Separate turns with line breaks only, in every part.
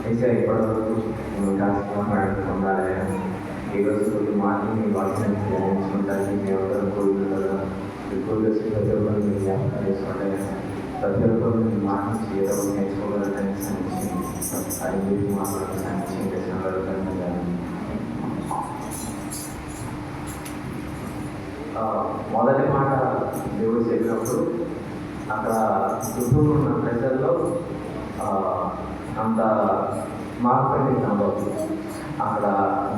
అయితే ఇప్పటివరకు మేము కాస్త మాట్లాడుతున్నారా ఈరోజు కొన్ని మాటలు మీ వాక్యం ధ్యానించుకుంటానికి మీ ఎవరు కోరుకుంటారు ఎక్కువగా ప్రతి ఒక్కరు మీరు జ్ఞాపకం చేసుకుంటే ప్రతి ఒక్కరు మీ మాటలు చేయడం నేర్చుకోగలరని సంక్షేమ అది మీరు మాట్లాడే సంక్షేమ చేసిన మొదటి మాట దేవుడు చెప్పినప్పుడు అక్కడ చుట్టూ ఉన్న ప్రజల్లో అంత మార్పు అనేది కనబడుతుంది అక్కడ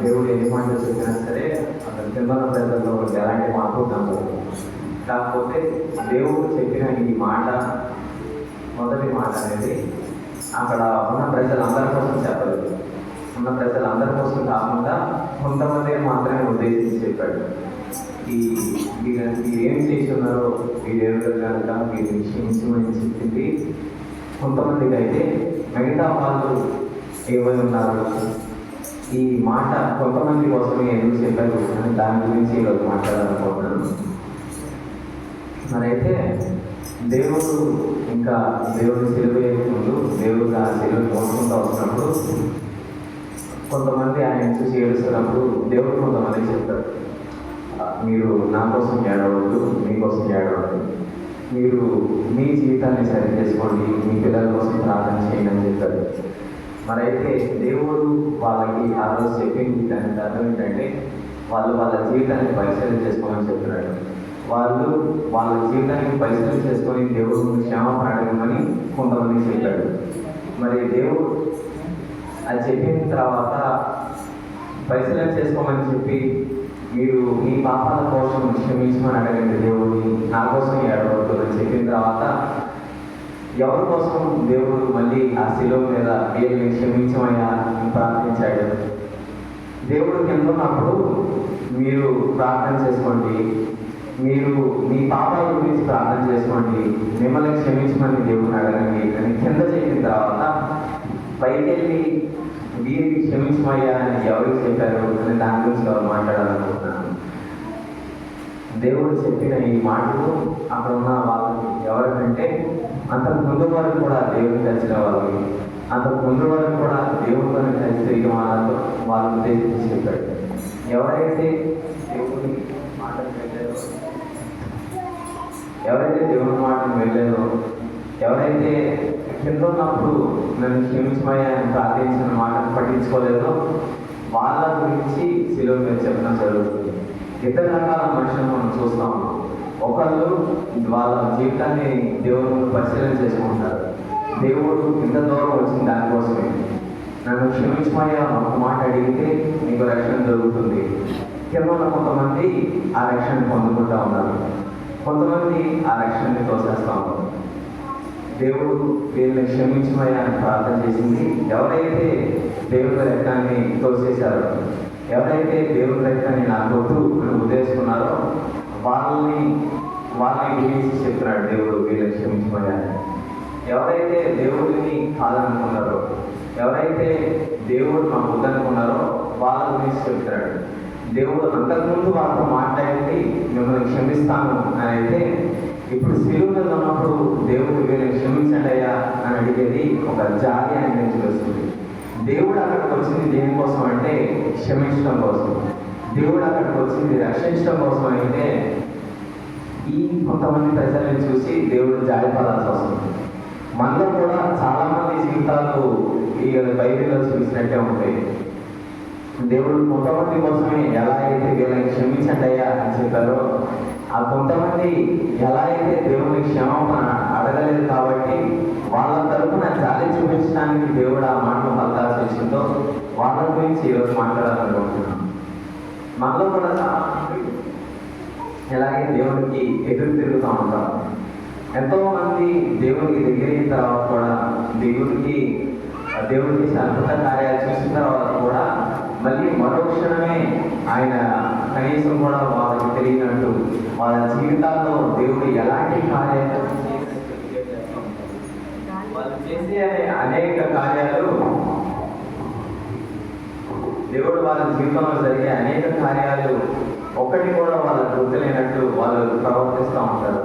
దేవుడు ఎన్ని మాటలు చెప్పినా సరే అక్కడ కింద ప్రజల్లో ఎలాంటి మార్పు కనబడుతుంది కాకపోతే దేవుడు చెప్పిన ఈ మాట మొదటి మాట అనేది అక్కడ ఉన్న ప్రజలందరి కోసం చెప్పలేదు. ఉన్న ప్రజలందరి కోసం కాకుండా కొంతమంది మాత్రమే ఉద్దేశించి చెప్పాడు. ఈ మీరు మీరు ఏం చేస్తున్నారో మీరు ఎవరు మీరు క్షమించమని చెప్పింది కొంతమందికి అయితే మిగతా వాళ్ళు ఏమై ఉన్నారు? ఈ మాట కొంతమంది కోసమే ఎందుకు చెప్పారు? అని దాని గురించి ఈరోజు మాట్లాడాలనుకుంటున్నాను. మరైతే దేవుడు ఇంకా దేవుడు సిలువ దేవుడు ఆ సెలవు కోరుకుంటూ వస్తున్నప్పుడు కొంతమంది ఆయన చూసి ఏడుస్తున్నప్పుడు దేవుడు కొంతమంది చెప్తారు మీరు నా కోసం ఏడవద్దు మీకోసం ఏడవద్దు. మీరు మీ జీవితాన్ని సరి చేసుకోండి మీ పిల్లల కోసం ప్రార్థన చేయండి అని చెప్తారు మరైతే దేవుడు వాళ్ళకి ఆ రోజు చెప్పింది దానికి అర్థం ఏంటంటే వాళ్ళు వాళ్ళ జీవితాన్ని పరిశీలన చేసుకోమని చెప్తున్నాడు వాళ్ళు వాళ్ళ జీవితానికి పరిశీలన చేసుకొని దేవుడు క్షేమ అడగమని కొంతమంది చెప్పాడు మరి దేవుడు అది చెప్పిన తర్వాత పరిశీలన చేసుకోమని చెప్పి మీరు మీ పాపాల కోసం క్షమించమని అడగండి దేవుడిని నా కోసం ఏడవద్దు చెప్పిన తర్వాత ఎవరి కోసం దేవుడు మళ్ళీ ఆ శిలో మీద వీళ్ళని క్షమించమయ్యా ప్రార్థించాడు? దేవుడు కింద ఉన్నప్పుడు మీరు ప్రార్థన చేసుకోండి. మీరు మీ పాపాల గురించి ప్రార్థన చేసుకోండి. మిమ్మల్ని క్షమించమని దేవుడిని అడగండి అని కింద చెప్పిన తర్వాత పైకి వెళ్ళి వీరికి క్షమించమయ్యా అని ఎవరికి చెప్పారు అని దాని గురించి ఎవరు మాట్లాడాలనుకుంటున్నాను? దేవుడు చెప్పిన ఈ మాటలు అక్కడ ఉన్న వాళ్ళకి ఎవరికంటే అంతకు ముందు వరకు కూడా దేవుడు కలిసిన వాళ్ళకి అంతకు ముందు వరకు కూడా దేవుడితో కలిసి తిరిగి వాళ్ళతో వాళ్ళ ఉద్దేశించి చెప్పాడు. ఎవరైతే దేవుడి మాటలు వెళ్ళారో ఎవరైతే దేవుడి మాటలు వెళ్ళారో ఎవరైతే కింద ఉన్నప్పుడు నన్ను క్షమించమని ఆయన ప్రార్థించిన మాటను పట్టించుకోలేదు. వాళ్ళ గురించి శిలువ మీద చెప్పడం జరుగుతుంది. ఇతర రకాల మనుషులను మనం చూస్తాం. ఒకళ్ళు వాళ్ళ జీవితాన్ని దేవుడు పరిశీలన చేసుకుంటారు. దేవుడు ఇంత దూరం వచ్చిన దానికోసమే. నన్ను క్షమించమయ్యా ఒక మాట అడిగితే నీకు రక్షణ దొరుకుతుంది. కింద ఉన్న కొంతమంది ఆ రక్షణ పొందుకుంటా ఉన్నారు. కొంతమంది ఆ రక్షణని తోసేస్తా ఉన్నారు. దేవుడు వీళ్ళని క్షమించమయ్యా అని ప్రార్థన చేసింది. ఎవరైతే దేవుడి రక్తాన్ని తోసేశారో ఎవరైతే దేవుడి రక్తాన్ని నా వద్దు అని ఉద్దేశిస్తున్నారో వాళ్ళని వాళ్ళని గురించి చెప్తున్నాడు దేవుడు వీళ్ళని క్షమించమయ్యా ఎవరైతే దేవుడిని కాదనుకున్నారో ఎవరైతే దేవుడు మాకు వద్దనుకున్నారో వాళ్ళ గురించి చెప్తున్నాడు దేవుడు అంతకుముందు వాళ్ళతో మాట్లాడింది మిమ్మల్ని క్షమిస్తాను అని అయితే ఇప్పుడు శిలువ మీద ఉన్నప్పుడు దేవుడు వీళ్ళని క్షమించండి అయ్యా అని అడిగేది ఒక జాలి అని నుంచి వస్తుంది దేవుడు అక్కడికి వచ్చింది దేనికోసం అంటే క్షమించడం కోసం. దేవుడు అక్కడికి వచ్చింది రక్షించడం కోసం అయితే ఈ కొంతమంది ప్రజల్ని చూసి దేవుడు జాలిపడాల్సి వస్తుంది. మనలో కూడా చాలామంది జీవితాలు ఈ బైబిల్లో చూసినట్టే ఉంటాయి. దేవుడు కొంతమంది కోసమే ఎలా అయితే వీళ్ళని క్షమించండి అయ్యా అని చెప్పారో ఆ కొంతమంది ఎలా అయితే దేవుని క్షమాపణ అడగలేదు కాబట్టి వాళ్ళ తరఫున జాలి చూపించడానికి దేవుడు ఆ మాటను పలకాల్సి వచ్చిందో వాళ్ళ గురించి ఈరోజు మాట్లాడాలనుకుంటున్నాను మనలో కూడా చాలా ఎలాగే దేవుడికి ఎదురు తిరుగుతూ ఉంటాం ఎంతో మంది దేవుడికి దగ్గరైన తర్వాత కూడా దేవుడికి దేవుడికి అద్భుత కార్యాలు చూసిన తర్వాత కూడా మళ్ళీ మరో క్షణమే ఆయన కనీసం కూడా వాళ్ళకి తెలియనట్టు వాళ్ళ జీవితాల్లో దేవుడు ఎలాంటి కార్యాలు వాళ్ళు చేసే అనేక కార్యాలు దేవుడు వాళ్ళ జీవితంలో జరిగే అనేక కార్యాలు ఒకటి కూడా వాళ్ళ గుర్తులేనట్టు వాళ్ళు ప్రవర్తిస్తూ ఉంటారు.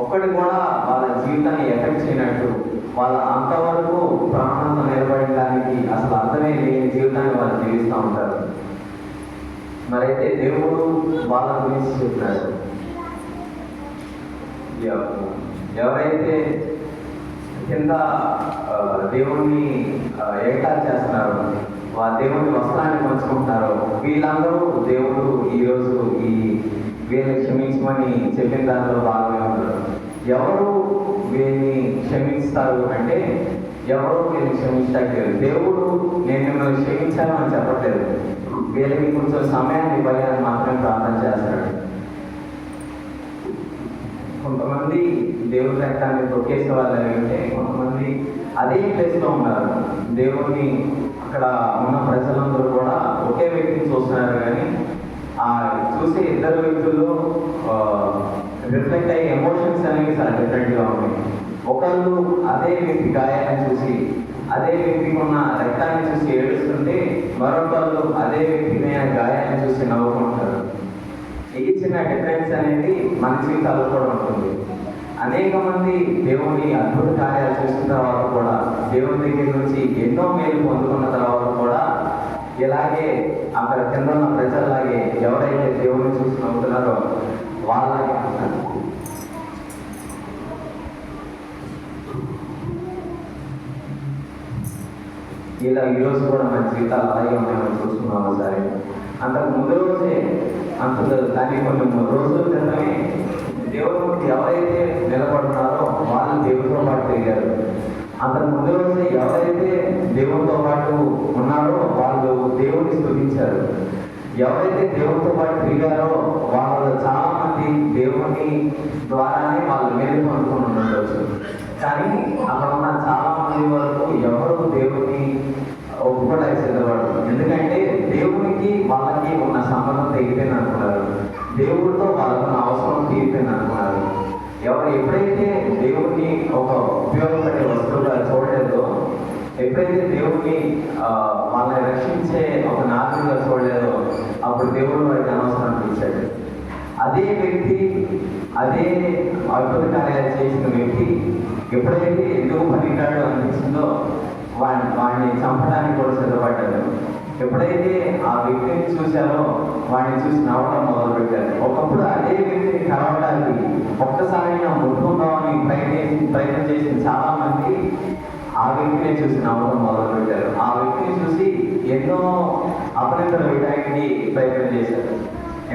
ఒక్కటి కూడా వాళ్ళ జీవితాన్ని ఎఫెక్ట్ చేయనట్టు వాళ్ళ అంతవరకు ప్రాణంతో నిలబడడానికి అసలు అర్థమే లేని జీవితాన్ని వాళ్ళు జీవిస్తూ ఉంటారు. మరైతే దేవుడు వాళ్ళ గురించి చెప్పాడు. ఎవరైతే కింద దేవుణ్ణి ఆ, ఏకాలు చేస్తున్నారో ఆ దేవుని వస్త్రాన్ని పంచుకుంటున్నారో వీళ్ళందరూ దేవుడు ఈరోజు ఈ వీళ్ళని క్షమించమని చెప్పిన దాంట్లో భాగమే ఉంటారు ఎవరు వీళ్ళని క్షమిస్తారు అంటే ఎవరు వీళ్ళని క్షమించట్లేదు. దేవుడు నేను మిమ్మల్ని క్షమించాను అని చెప్పట్లేదు. వీళ్ళకి కొంచెం సమయాన్ని ఇవ్వాలి అని మాత్రమే ప్రార్థన చేస్తాడు. కొంతమంది దేవుడి రక్తాన్ని తొక్కేసే వాళ్ళు అంటే కొంతమంది అదే ప్లేస్లో ఉన్నారు. దేవుడిని అక్కడ ఉన్న ప్రజలందరూ కూడా ఒకే వ్యక్తిని చూస్తున్నారు కానీ ఆ చూసే ఇద్దరు వ్యక్తుల్లో రిఫ్లెక్ట్ అయ్యే ఎమోషన్స్ అనేవి చాలా డిఫరెంట్గా ఉన్నాయి. ఒకళ్ళు అదే వ్యక్తి గాయాలని చూసి అదే వ్యక్తికి ఉన్న రక్తాన్ని చూసి ఏడుస్తుంటే మరొకళ్ళు అదే వ్యక్తి మీద గాయాన్ని చూసి నవ్వుకుంటారు. ఈ చిన్న డిఫరెన్స్ అనేది మన జీవితాల్లో కూడా ఉంటుంది. అనేక మంది దేవుని అద్భుత కార్యాలు చేసిన తర్వాత కూడా దేవుని దగ్గర నుంచి ఎన్నో మేలు పొందుకున్న తర్వాత కూడా ఇలాగే అక్కడ కింద ఉన్న ప్రజల్లాగే ఎవరైతే దేవుని చూసి నవ్వుతున్నారో వాళ్ళలాగే ఉంటారు. ఇలా ఈరోజు కూడా మన జీవితాలు అలాగే మనం చూస్తున్నాం ఒకసారి. అంతకు ముందు రోజే అంత దాని కొన్ని రోజుల క్రితమే దేవుడు ఎవరైతే నిలబడుతున్నారో వాళ్ళు దేవుడితో పాటు తిరిగారు. అంతకు ముందు రోజే ఎవరైతే దేవుడితో పాటు ఉన్నారో వాళ్ళు దేవుడిని స్థుతించారు. ఎవరైతే దేవుడితో పాటు తిరిగారో వాళ్ళు చాలా మంది దేవుని ద్వారానే వాళ్ళు మేలు పొందుకొని ఉండవచ్చు కానీ అక్కడ ఉన్న చాలా మంది వరకు ఎవరు దేవుని ఒప్పుకోవడానికి సిద్ధపడరు ఎందుకంటే దేవునికి వాళ్ళకి ఉన్న సంబంధం తెగిపోయింది అనుకున్నారు. దేవుడితో వాళ్ళకున్న అవసరం తీరిపోయింది అనుకున్నారు. ఎవరు ఎప్పుడైతే దేవుడిని ఒక ఉపయోగపడే వస్తువుగా చూడలేదో ఎప్పుడైతే దేవుడిని ఆ, వాళ్ళని రక్షించే ఒక నాగరికంగా చూడలేదో అప్పుడు దేవుడు వారికి అనవసరం అనిపించాడు అదే వ్యక్తి అదే అద్భుత కార్యాలు చేసిన వ్యక్తి ఎప్పుడైతే ఎందుకు పనికిరాడు అనిపించిందో వాడిని వాడిని చంపడానికి కూడా సిద్ధపడ్డారు ఎప్పుడైతే ఆ వ్యక్తిని చూశారో వాడిని చూసి నవ్వడం మొదలుపెట్టారు. ఒకప్పుడు అదే వ్యక్తిని కలవడానికి ఒక్కసారైనా ముట్టుకుందామని ప్రయత్నం ప్రయత్నం చేసిన చాలా మంది ఆ వ్యక్తిని చూసి నవ్వడం మొదలుపెట్టారు. ఆ వ్యక్తిని చూసి ఎన్నో అపనిందలు వేయడానికి ప్రయత్నం చేశారు.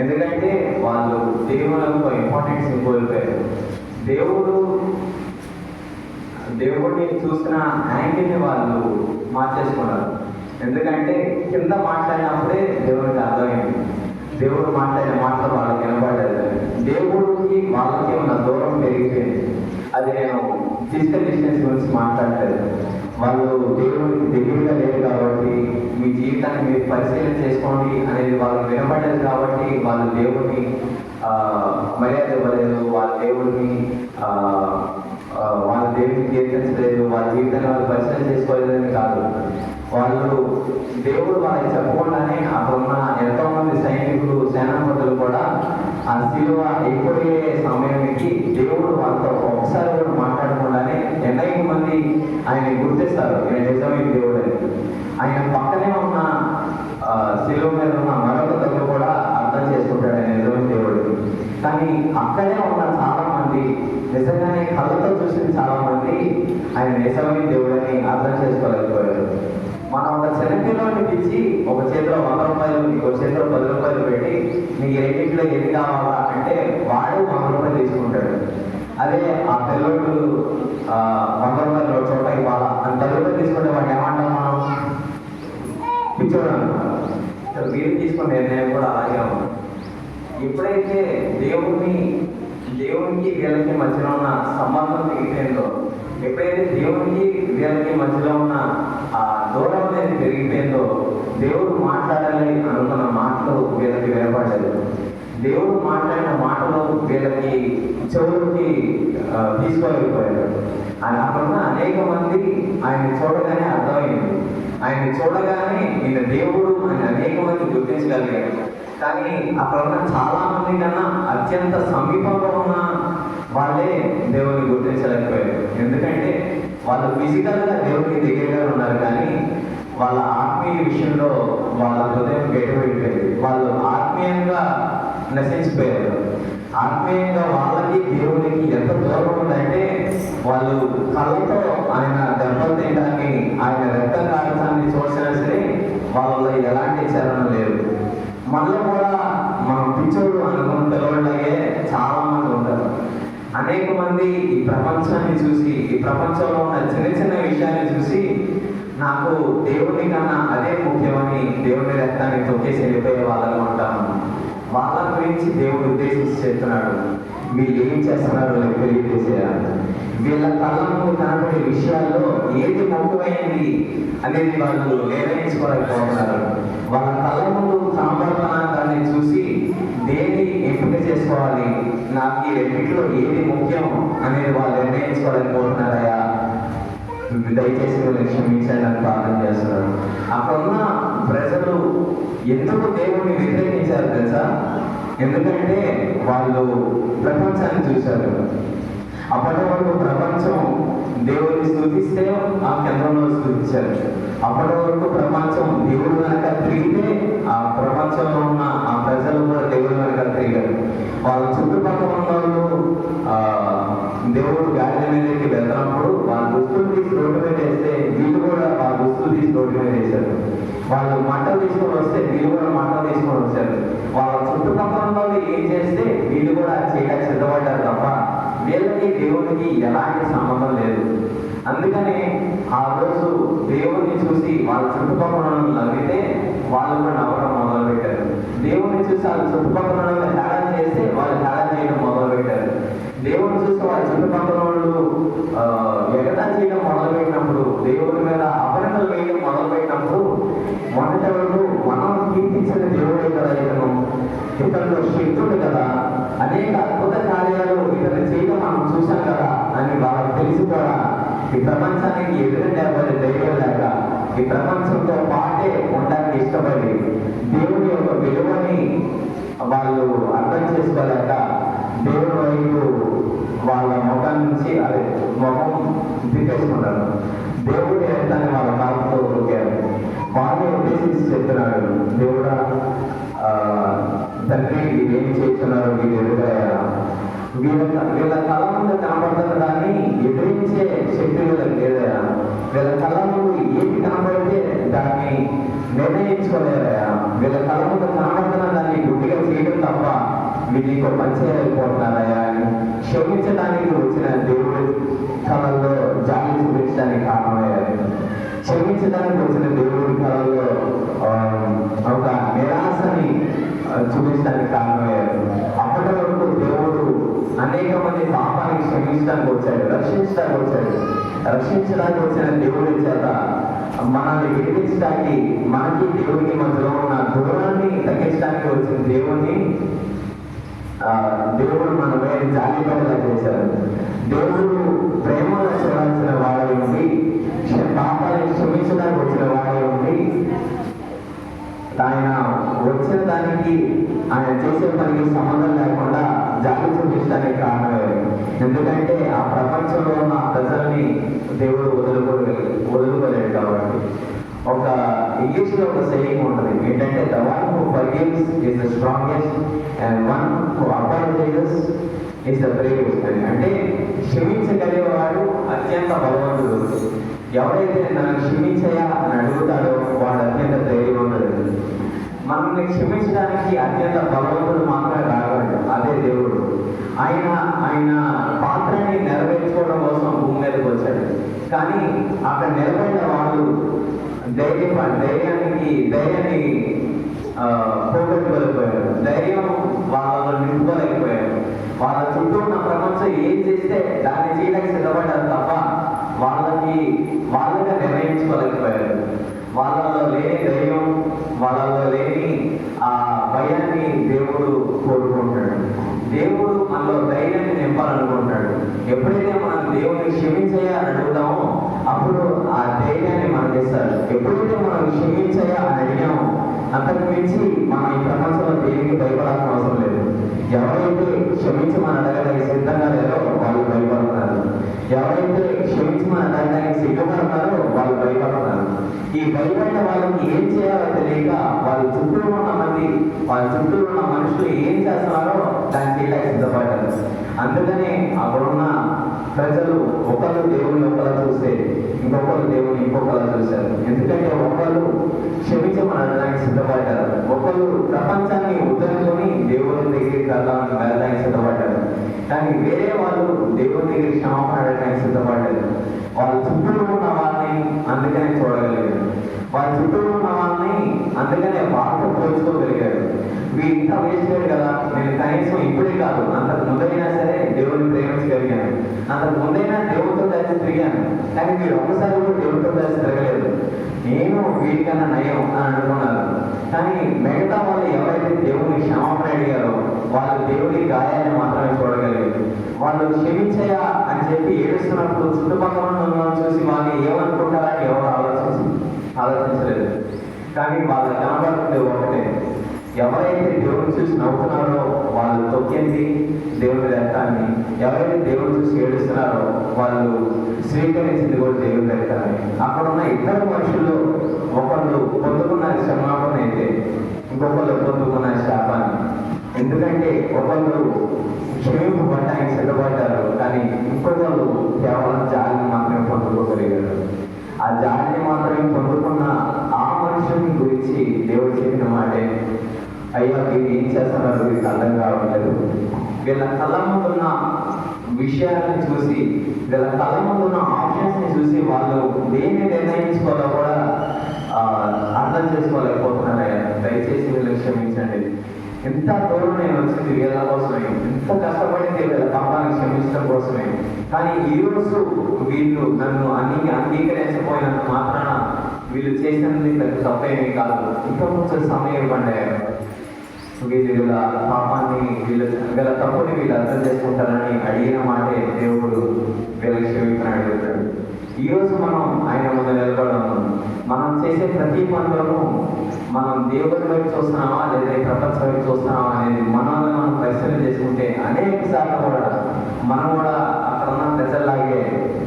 ఎందుకంటే వాళ్ళు దేవులకు ఇంపార్టెన్స్ కోల్పోయారు దేవుడు దేవుడిని చూసిన యాంగిల్ని వాళ్ళు మార్చేసుకున్నారు. ఎందుకంటే కింద మాట్లాడినప్పుడే దేవుడికి అర్థమైంది. దేవుడు మాట్లాడిన మాటలు వాళ్ళకి వినపడలేదు దేవుడికి వాళ్ళకి ఉన్న దూరం పెరిగిపోయింది. అది నేను ఫిజికల్ డిస్టెన్స్ గురించి మాట్లాడలేదు. వాళ్ళు దేవుడికి దగ్గరగా లేరు కాబట్టి మీ జీవితాన్ని మీరు పరిశీలన చేసుకోండి అనేది వాళ్ళకి వినపడలేదు కాబట్టి వాళ్ళు దేవుడిని మర్యాద ఇవ్వలేదు. వాళ్ళ దేవుడిని వాళ్ళ దేవుడిని కీర్తించలేదు వాళ్ళ జీవితాన్ని వాళ్ళు పరిశీలన చేసుకోలేదని కాదు. వాళ్ళు దేవుడు వాళ్ళకి చెప్పకుండానే అక్కడ ఉన్న ఎంతో మంది సైనికులు సేనాపతులు కూడా ఆ శిలువ ఎప్పుడే సమయానికి దేవుడు వాళ్ళతో ఒకసారి కూడా మాట్లాడకుండానే అనేక మంది ఆయన గుర్తిస్తారు. ఈయన నిజమైన దేవుడు అని. ఆయన పక్కనే ఉన్న ఆ, శిలువ మీద ఉన్న మరొక కూడా అర్థం చేసుకుంటాడు ఆయన నిజమైన దేవుడు కానీ అక్కడే ఉన్న చాలా నిజంగానే కళ్ళతో చూసిన చాలా మంది ఆయన నిజమైన దేవుడని అర్థం చేసుకోలేకపోయారు. మనం ఒక చిన్నపిల్లని పిలిచి ఒక చేతిలో వంద రూపాయలు ఒక చేతిలో పది రూపాయలు పెట్టి నీకు రెండింటిలో ఎన్ని కావాలా అంటే వాడు వంద రూపాయలు తీసుకుంటాడు. అదే ఆ పిల్లోడు వంద రూపాయలు ఒక చోట ఇవ్వాలా? అని పది రూపాయలు తీసుకుంటే వాడిని ఏమంటాం మనం? పిచ్చోడు అంటాం మీరు తీసుకున్న నిర్ణయం కూడా అలాగే ఉంది. ఎప్పుడైతే దేవుడిని దేవునికి వీళ్ళకి మధ్యలో ఉన్న సంబంధం పెరిగిపోయిందో? ఎప్పుడైతే దేవునికి వీళ్ళకి మధ్యలో ఉన్న ఆ దూరం అనేది పెరిగిపోయిందో దేవుడు మాట్లాడాలి అనుకున్న మాటలు వీళ్ళకి వినపడలేదు. దేవుడు మాట్లాడిన మాటలు వీళ్ళకి చెవులకి తీసుకోలేకపోయాడు తీసుకోలేకపోయారు ఆయన అక్కడ ఉన్న అనేక మంది ఆయన చూడగానే అర్థమైంది. ఆయన చూడగానే ఈయన దేవుడు ఆయన అనేక మంది గుర్తించగలిగాడు కానీ అక్కడ ఉన్న చాలా మంది కన్నా అత్యంత సమీపంలో ఉన్న వాళ్ళే దేవుని గుర్తించలేకపోయారు. ఎందుకంటే వాళ్ళు ఫిజికల్గా దేవుడికి దగ్గరగా ఉన్నారు కానీ వాళ్ళ ఆత్మీయ విషయంలో వాళ్ళ హృదయం గెటబడిపోయింది వాళ్ళు ఆత్మీయంగా నశించిపోయారు. ఆత్మీయంగా వాళ్ళకి దేవునికి ఎంత దూరం ఉందంటే వాళ్ళు కళ్ళతో ఆయన దెబ్బలు తినడాన్ని ఆయన రక్త కారసాన్ని చూసినా సరే వాళ్ళలో ఎలాంటి చరణ మనలో కూడా మనం పిచ్చోడు అనుకున్న పిల్లలాగే చాలా మంది ఉంటారు. అనేక మంది ఈ ప్రపంచాన్ని చూసి ఈ ప్రపంచంలో ఉన్న చిన్న చిన్న విషయాన్ని చూసి నాకు దేవుని కన్నా అదే ముఖ్యమని దేవుని రక్తాన్ని తొక్కేసి వెళ్ళిపోయే వాళ్ళగా ఉంటాము. వాళ్ళ గురించి దేవుడు ఉద్దేశించి చెప్తున్నాడు. మీరు ఏం చేస్తున్నారో తెలియజేసేయాలి. వీళ్ళ కళ్ళ కనబడే విషయాల్లో ఏది ముఖ్యమైనది అనేది వాళ్ళు నిర్ణయించుకోలేకపోతున్నారు. వాళ్ళ కళ్ళ ముందు దాన్ని చూసి దేన్ని ఎంపిక చేసుకోవాలి నాకు ఈ రెండింటిలో ఏది ముఖ్యం అనేది వాళ్ళు నిర్ణయించుకోలేకపోతున్నారయ్యా. దయచేసి వీళ్ళని క్షమించండి ప్రార్థన చేస్తున్నారు. అక్కడ ఉన్న ప్రజలు ఎందుకు దేవుణ్ణి వ్యతిరేకించారు తెలుసా? ఎందుకంటే వాళ్ళు ప్రపంచాన్ని చూశారు. అప్పటి వరకు ప్రపంచం దేవుడిని స్థుతిస్తే ఆ కేంద్రంలో స్థుతించారు అప్పటి వరకు ప్రపంచం దేవుడు కనుక తిరిగితే ఆ ప్రపంచంలో ఉన్న ఆ ప్రజలు కూడా దేవుడు కనుక తిరిగారు. వాళ్ళ చుట్టుపక్కల ఉన్న వాళ్ళు ఆ, దేవుడు గాలి మీదకి వెళ్తున్నప్పుడు వాళ్ళ దుస్తులు తీసి రోడ్డు మీద వేస్తే వీళ్ళు కూడా వాళ్ళ దుస్తులు తీసి రోడ్డు మీద వేశారు. వాళ్ళు మంటలు తీసుకొని వస్తే వీళ్ళు కూడా మంటలు తీసుకొని వచ్చారు. వాళ్ళ చుట్టుపక్కల ఉన్న వాళ్ళు ఏం చేస్తే వీళ్ళు కూడా చేయడానికి సిద్ధపడ్డారు తప్ప వీళ్ళకి దేవుడికి ఎలాంటి సంబంధం లేదు. అందుకనే ఆ రోజు దేవుణ్ణి చూసి వాళ్ళ చుట్టుపక్కల నవ్వితే వాళ్ళు కూడా నవ్వడం మొదలు పెట్టారు దేవుణ్ణి చూసి వాళ్ళ చుట్టుపక్కల హేళన చేస్తే వాళ్ళు హేళన చేయడం మొదలు పెట్టారు దేవుడిని చూసి వాళ్ళ చుట్టుపక్కల వాళ్ళు ఆ, చేయడం మొదలు పెట్టినప్పుడు దేవుడి మీద అపరికలు వేయడం మొదలు పెట్టినప్పుడు మొదటి వాళ్ళు మనం కీర్తించిన దేవుడే కదా ఇతను. ఇతను శక్తుడు కదా. అనేక అద్భుత కార్యాలు ఇతను చేయడం మనం చూసాం కదా అని వాళ్ళకి తెలుసు కూడా ఈ ప్రపంచానికి ఎదురుండే దైవం లేక ఈ ప్రపంచంతో పాటే ఉండడానికి ఇష్టపడి దేవుని యొక్క విలువని వాళ్ళు అర్థం చేసుకోలేక దేవుని వైపు వాళ్ళ ముఖం నుంచి అదే ముఖం తిప్పేసుకున్నారు దేవుడి ఎంత వాళ్ళ కాలంతో కొట్టారు వాళ్ళని ఉద్దేశించి చెప్తున్నాడు తండ్రి ఏం చేస్తున్నారు మీరు ఎదురయ్యారా వీళ్ళ వీళ్ళ కళ ముందు కనబడుతున్న దాన్ని ఎదిరించే శక్తి వీళ్ళకి లేదయా వీళ్ళ కళ ముందు ఏది కనబడితే దాన్ని నిర్ణయించుకోలేదయా వీళ్ళ కళ ముందు కనబడుతున్న దాన్ని గుడ్డిగా చేయడం తప్ప వీళ్ళు ఇంకో పని అని క్షమించడానికి వచ్చిన దేవుడి కళల్లో జాలి చూపించడానికి కారణమయ్యారు. క్షమించడానికి వచ్చిన దేవుడు క్షమించడానికి వచ్చాడు రక్షించడానికి వచ్చాడు. రక్షించడానికి వచ్చిన దేవుడి చేత మనల్ని విడిపించడానికి మనకి దేవుడికి మధ్యలో ఉన్న దూరాన్ని తగ్గించడానికి వచ్చిన దేవుణ్ణి దేవుడు మన మీద జాలిపడేలా చేశారు దేవుడు ప్రేమగా చూడాల్సిన వాడే ఉంది పాపాలను క్షమించడానికి వచ్చిన వాడే ఉంది ఆయన వచ్చిన దానికి ఆయన చేసే పనికి సంబంధం లేకుండా జాలి చూపించడానికి కారణమే ఎందుకంటే ఆ ప్రపంచంలో ఉన్న ప్రజల్ని దేవుడు వదులుకోలేదు వదులుకోలేడు కాబట్టి. ఒక ఇంగ్లీష్లో ఒక సెయింగ్ ఉంటుంది. ఏంటంటే the one who forgives is the strongest and one who apologises is the bravest అంటే క్షమించగలిగేవాడు అత్యంత బలవంతుడు. ఎవరైతే నన్ను క్షమించయా అని అడుగుతాడో వాడు అత్యంత ధైర్యవంతుడు. మనల్ని క్షమించడానికి అత్యంత బలవంతుడు మాత్రమే రాగలడు అదే దేవుడు. ఆయన ఆయన పాత్రని నెరవేర్చుకోవడం కోసం భూమి మీదకి వచ్చాడు. కానీ అక్కడ నిలబడిన వాళ్ళు ధైర్య ధైర్యానికి ధైర్యాన్ని ఆ, పోగొట్టుకోలేకపోయారు ధైర్యం వాళ్ళలో నింపుకోలేకపోయారు వాళ్ళ చుట్టూ ఉన్న ప్రపంచం ఏం చేస్తే దాన్ని చేయడానికి సిద్ధపడ్డారు తప్ప వాళ్ళకి వాళ్ళగా నిర్ణయించుకోలేకపోయారు వాళ్ళలో లేని ధైర్యం వాళ్ళలో లేని ఆ భయాన్ని దేవుడు కోరుకుంటాడు. దేవుడు మనలో ధైర్యాన్ని నింపాలనుకుంటాడు. ఎప్పుడైతే మనం దేవుని క్షమించయా అని అడుగుతామో అప్పుడు ఆ ధైర్యాన్ని మనకిస్తాడు ఎప్పుడైతే మనం క్షమించయా అని అడిగామో అంతకు మించి మనం ఈ ప్రపంచంలో దేనికి భయపడాల్సిన అవసరం లేదు. ఎవరైతే క్షమించమని అడగడానికి సిద్ధంగా లేదో వాళ్ళు భయపడుతున్నారు. ఎవరైతే క్షమించమని అడగడానికి సిగ్గుపడుతున్నారో వాళ్ళు భయపడుతున్నారు. ఈ భయపడిన వాళ్ళకి ఏం చేయాలో తెలియక వాళ్ళ చుట్టూ ఉన్న మంది వాళ్ళ చుట్టూ ఉన్న మనుషులు ఏం చేస్తున్నారో దానికి చేయడానికి సిద్ధపడ్డారు అందుకనే అక్కడున్న ప్రజలు ఒకళ్ళు దేవుని ఒకలా చూస్తే ఇంకొకరు దేవుని ఇంకొకలా చూశారు. ఎందుకంటే ఒకళ్ళు క్షమించమనడానికి సిద్ధపడ్డారు. ఒకళ్ళు ప్రపంచాన్ని ఉద్ధరించుకొని దేవుని దగ్గరికి వెళ్ళాలని వెళ్ళడానికి సిద్ధపడ్డారు. కానీ వేరే వాళ్ళు దేవుని దగ్గర క్షమాపణ అడగడానికి సిద్ధపడ్డారు. వాళ్ళ చుట్టూ ఉన్న వాళ్ళని అందుకనే చూడగలిగారు. వాళ్ళ చుట్టూ ఉన్న వాళ్ళని అందుకనే వాళ్ళతో పోల్చుకోగలిగారు ఇంత వేసుకోడు కదా నేను కనీసం ఇప్పుడే కాదు అంతకు ముందైనా సరే దేవుని ప్రేమించగలిగాను. అంతకు ముందైనా దేవుడితో కలిసి తిరిగాను కానీ మీరు ఒక్కసారి కూడా దేవుడితో కలిసి తిరగలేదు. నేను వీటికన్నా నయం అని అనుకున్నాను. కానీ మిగతా వాళ్ళు ఎవరైతే దేవుని క్షమాపణ అడిగారో వాళ్ళు దేవుడి గాయాన్ని మాత్రమే చూడగలిగారు. వాళ్ళు క్షమించయా అని చెప్పి ఏడుస్తున్నప్పుడు చుట్టుపక్కల ఉన్న వాళ్ళని చూసి వాళ్ళు ఏమనుకుంటారని ఎవరు ఆలోచించి ఆలోచించలేదు. కానీ వాళ్ళ జ్ఞాపకంలో ఒకటే. ఎవరైతే దేవుని చూసి నవ్వుతున్నారో వాళ్ళు తొక్కింది దేవుని రక్తాన్ని. ఎవరైతే దేవుని చూసి ఏడుస్తున్నారో వాళ్ళు స్వీకరించింది కూడా దేవుని రక్తాన్ని. అక్కడ ఉన్న ఇద్దరు మనుషుల్లో ఒకళ్ళు పొందుకున్న క్షమాపణ అయితే ఇంకొకళ్ళు పొందుకున్న శాపాన్ని. ఎందుకంటే ఒకళ్ళు క్షమింపబడ్డానికి సిద్ధపడ్డారు కానీ ఇంకొకళ్ళు కేవలం జాలిని మాత్రమే పొందుకోగలిగారు. ఆ జాలిని మాత్రమే పొందుకున్న గురించి దేవుడు చెప్పిన మాటే. అయ్యా వీరు ఏం చేస్తున్నారు మీకు అర్థం కావట్లేదు. వీళ్ళ కళ్ళ ముందున్న విషయాలను చూసి వీళ్ళ కళ్ళ ముందున్న ఆప్షన్స్ని చూసి వాళ్ళు దేన్ని నిర్ణయించుకోవాలో కూడా అర్థం చేసుకోలేకపోతున్నారయ్యా. దయచేసి వీళ్ళని క్షమించండి. ఎంత దూరం నేను వచ్చింది వీళ్ళ కోసమే. ఎంత కష్టపడింది వీళ్ళ పాపాన్ని క్షమించడం కోసమే. కానీ ఈ రోజు వీళ్ళు నన్ను అన్ని అంగీకరించకపోయినంత మాత్రాన వీళ్ళు చేసినది పెద్ద తప్పేమీ కాదు. ఇంకా కొంచెం సమయం ఇవ్వండి వీళ్ళు వీళ్ళ పాపాన్ని వీళ్ళ వీళ్ళ తప్పుని వీళ్ళు అర్థం చేసుకుంటారని అడిగిన మాటే దేవుడు వీళ్ళకి క్షమించని అడుగుతాడు ఈ రోజు మనం ఆయన ముందు నిలబడడం మనం చేసే ప్రతి పనులను మనం దేవుడి వైపు చూస్తున్నామా లేదా ఈ ప్రపంచం వైపు చూస్తున్నామా అనేది మనల్ని మనం పరిశీలన చేసుకుంటే అనేక సార్లు కూడా మనం కూడా అక్కడ ఉన్న ప్రజల్లాగే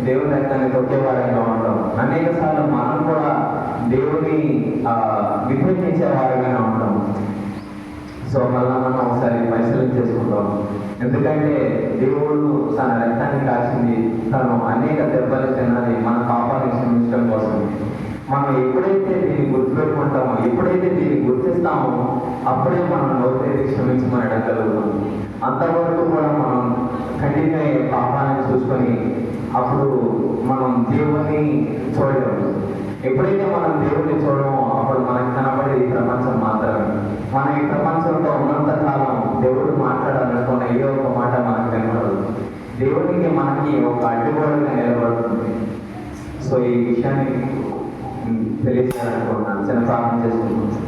దేవుడి రక్తాన్ని తొక్కేవారంగా ఉంటాం. అనేక సార్లు మనం కూడా దేవుని విభజించే వారిగానే ఉంటాం సో మళ్ళా మనం ఒకసారి పరిశీలన చేసుకుంటాం ఎందుకంటే దేవుడు తన రక్తాన్ని కాల్చింది తను అనేక దెబ్బలు తిన్నది మన పాపాన్ని క్షమించడం కోసం. మనం ఎప్పుడైతే దీన్ని గుర్తుపెట్టుకుంటామో ఎప్పుడైతే దీన్ని గుర్తిస్తామో అప్పుడే మనం లోపలి క్షమించమని అడగలుగుతాం అంతవరకు కూడా మనం ఖండిత పాపాన్ని చూసుకొని అప్పుడు మనం దేవుణ్ణి చూడలేము. ఎప్పుడైతే మనం దేవుడిని చూడమో అప్పుడు మనకు కనబడే ఈ ప్రపంచం మాత్రమే. మన ఈ ప్రపంచంలో ఉన్నంత కాలం దేవుడు మాట్లాడాలనుకున్న ఏ ఒక్క మాట మనకు కనబడదు దేవుడికి మనకి ఒక అడ్డుగోడగా నిలబడుతుంది. సో ఈ విషయాన్ని తెలియజేయాలనుకుంటున్నాను. చిన్న ప్రార్థన చేసుకుంటున్నాను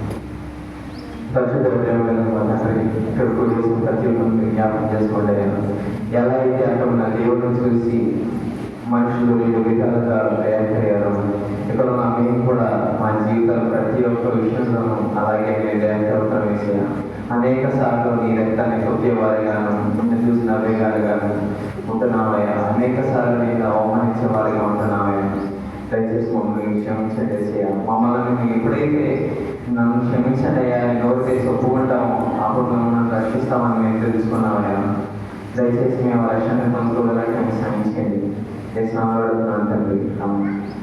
పరిశుద్ధ ప్రేమలను తండ్రి చేసిన ప్రతి ఒక్కరిని జ్ఞాపకం చేసుకోండి అయ్యా. ఎలా అయితే అక్కడ ఉన్న దేవుడిని చూసి మనుషులు రెండు విధాలుగా తయారయ్యారు ఇక్కడ ఉన్న మేము కూడా మా జీవితాలు ప్రతి ఒక్క విషయంలోనూ అలాగే నేను తయారవుతాం వేసిన అనేక సార్లు నీ రక్తాన్ని కొట్టేవారుగాను నిన్ను చూసిన వేగాలుగాను ఉంటున్నామయ్యా అనేక సార్లు నేను అవమానించే వారిగా ఉంటున్నామయ్యా దయచేసి మమ్మల్ని క్షమించండి మమ్మల్ని ఎప్పుడైతే నన్ను క్షమించండి అయ్యా. అని నోటికేసి ఒప్పుకుంటామో అప్పుడు మేము నన్ను రక్షిస్తామని మేము తెలుసుకున్నామయ్యా దయచేసి మేము రక్షణ పొందుకోవాలంటే క్షమించండి. దేశంలో తండ్రి.